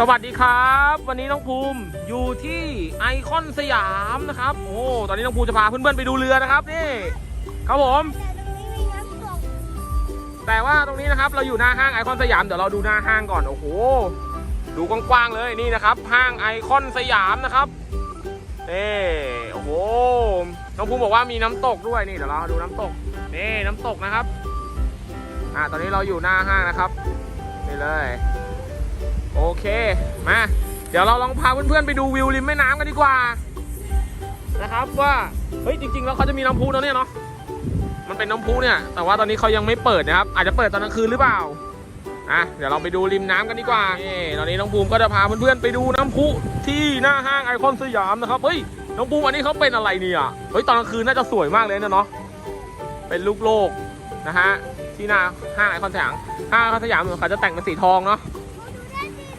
สวัสดีครับ วันนี้น้องภูมิอยู่ที่ไอคอนสยามนะครับ โอ้ตอนนี้น้องภูมิจะพาเพื่อนๆไปดูเรือนะครับนี่ครับผม แต่ว่าตรงนี้นะครับเราอยู่หน้าห้างไอคอนสยามเดี๋ยวเราดูหน้าห้างก่อนโอ้โหดูกว้างๆเลยนี่นะครับ ห้างไอคอนสยามนะครับนี่โอ้โหน้องภูมิบอกว่ามีน้ำตกด้วยนี่เดี๋ยวเราดูน้ำตกนี่น้ำตกนะครับ อ่าตอนนี้เราอยู่หน้าห้างนะครับนี่เลย โอเค มา เดี๋ยวเราลองพาเพื่อนๆไปดูวิวริมแม่น้ำกันดีกว่า นะครับว่า เฮ้ยจริงๆแล้วเขาจะมีน้ำพุแล้วเนี่ยเนาะ มันเป็นน้ำพุเนี่ย แต่ว่าตอนนี้เขายังไม่เปิดนะครับ อาจจะเปิดตอนกลางคืนหรือเปล่า อะ เดี๋ยวเราไปดูริมน้ำกันดีกว่านี่ตอนนี้น้องภูมิก็จะพาเพื่อนๆไปดูน้ำพุที่หน้าห้างไอคอนสยามนะครับ เฮ้ย น้องภูมิอันนี้เขาเป็นอะไรเนี่ย เฮ้ยตอนกลางคืนน่าจะสวยมากเลยนะเนาะ เป็นลูกโลกนะฮะที่หน้าห้างไอคอนสยามห้างไอคอนสยามเขาจะแต่งเป็นสีทองเนาะ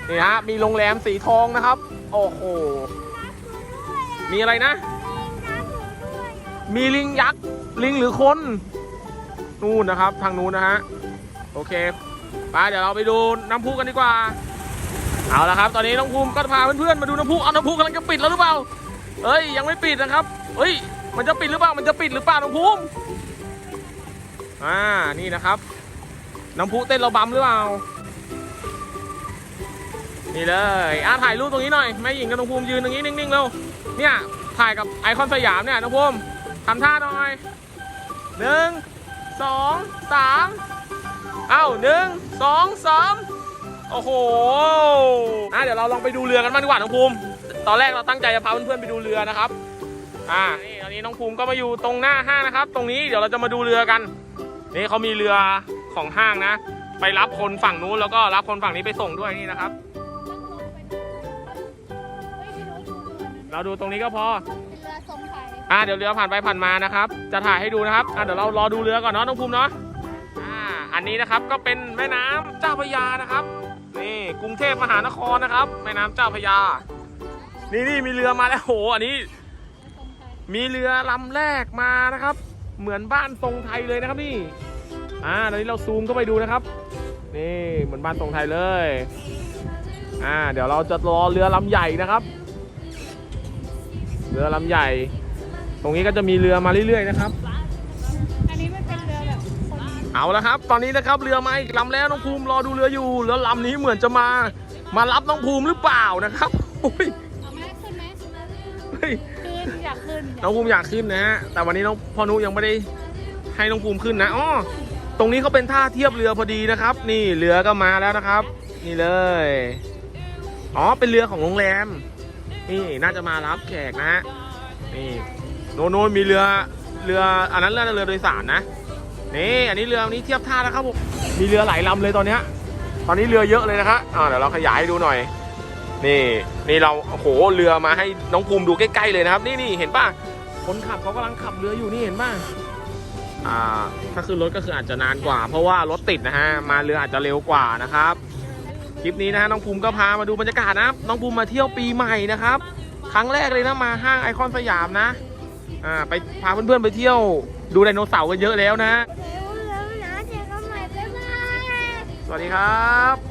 นี่ฮะมีโรงแรมสีทองนะครับ โอ้โห มีอะไรนะ มีลิงยักษ์ ลิงหรือคน นู่นนะครับ ทางนู้นนะฮะ โอเคไปเดี๋ยวเราไปดูน้ำพุกันดีกว่า เอาละครับ ตอนนี้น้องภูมิก็พาเพื่อนๆมาดูน้ำพุเอาน้ำพุกำลังจะปิดแล้วหรือเปล่าเอ้ยยังไม่ปิดนะครับเฮ้ย มันจะปิดหรือเปล่า มันจะปิดหรือเปล่าน้องภูมิอ่า นี่นะครับ น้ำพุเต้นระบำหรือเปล่า นี่เลยอะถ่ายรูปตรงนี้หน่อยแม่หญิงกับน้องภูมิยืนตรงนี้นิ่งๆเร็วเนี่ยถ่ายกับไอคอนสยามเนี่ยน้องภูมิทำท่าหน่อยหนึ่งสองสามเอ้าหนึ่งสองสามโอ้โหอะเดี๋ยวเราลองไปดูเรือกันบ้างดีกว่าน้องภูมิ ตอนแรกเราตั้งใจจะพาเพื่อนๆไปดูเรือนะครับอ่านี่ตอนนี้น้องภูมิก็มาอยู่ตรงหน้าห้างนะครับ ตรงนี้เดี๋ยวเราจะมาดูเรือกันนี่เขามีเรือของห้างนะ ไปรับคนฝั่งนู้นแล้วก็รับคนฝั่งนี้ไปส่งด้วยนี่นะครับ เราดูตรงนี้ก็พอ เรือทรงไทยอ่าเดี๋ยวเรือผ่านไปผ่านมานะครับ จะถ่ายให้ดูนะครับอ่าเดี๋ยวเรารอดูเรือก่อนเนาะน้องภูมิเนาะอ่าอันนี้นะครับก็เป็นแม่น้ำเจ้าพระยานะครับ นี่กรุงเทพมหานครนะครับ แม่น้ำเจ้าพระยา นี่นี่มีเรือมาแล้วโหอันนี้ทรงไทยมีเรือลำแรกมานะครับ เหมือนบ้านทรงไทยเลยนะครับนี่ อ่าตอนนี้เราซูมเข้าไปดูนะครับ นี่เหมือนบ้านทรงไทยเลย อ่า เดี๋ยวเราจะรอเรือลำใหญ่นะครับ เรือลำใหญ่ ตรงนี้ก็จะมีเรือมาเรื่อยๆนะครับ อันนี้มันเป็นเรือแบบคนเอาละครับ ตอนนี้นะครับเรือมาอีกลำแล้วน้องภูมิรอดูเรืออยู่เรือลำนี้เหมือนจะมามารับน้องภูมิหรือเปล่านะครับโอ้ยเอาไหมขึ้นไหมเฮ้ยขึ้นอยากขึ้นน้องภูมิอยากขึ้นนะฮะแต่วันนี้น้องพ่อนุยังไม่ได้ให้น้องภูมิขึ้นนะอ๋อตรงนี้เขาเป็นท่าเทียบเรือพอดีนะครับ นี่เรือก็มาแล้วนะครับ นี่เลย อ๋อเป็นเรือของโรงแรม นี่น่าจะมารับแขกนะฮะนี่โน่นโน่มีเรือเรืออันนั้นเรือเรือโดยสารนะนี่อันนี้เรืออันนี้เทียบท่าแล้วครับผมมีเรือหลายลำเลยตอนนี้ตอนนี้เรือเยอะเลยนะครับอ่าเดี๋ยวเราขยายให้ดูหน่อย นี่นี่เราโอ้โหเรือมาให้น้องภูมิดูใกล้ๆเลยนะครับ นี่นี่เห็นป่ะคนขับเขากำลังขับเรืออยู่นี่เห็นป่ะอ่าถ้าขึ้นรถก็คืออาจจะนานกว่า เพราะว่ารถติดนะฮะมาเรืออาจจะเร็วกว่านะครับ คลิปนี้นะฮะน้องภูมิก็พามาดูบรรยากาศนะครับน้องภูมิมาเที่ยวปีใหม่นะครับ ครั้งแรกเลยนะมาห้างไอคอนสยามนะอ่าไปพาเพื่อนๆไปเที่ยว ดูไดโนเสาร์กันเยอะแล้วนะเร็วเร็วนะเจอกันใหม่บ๊ายบายสวัสดีครับ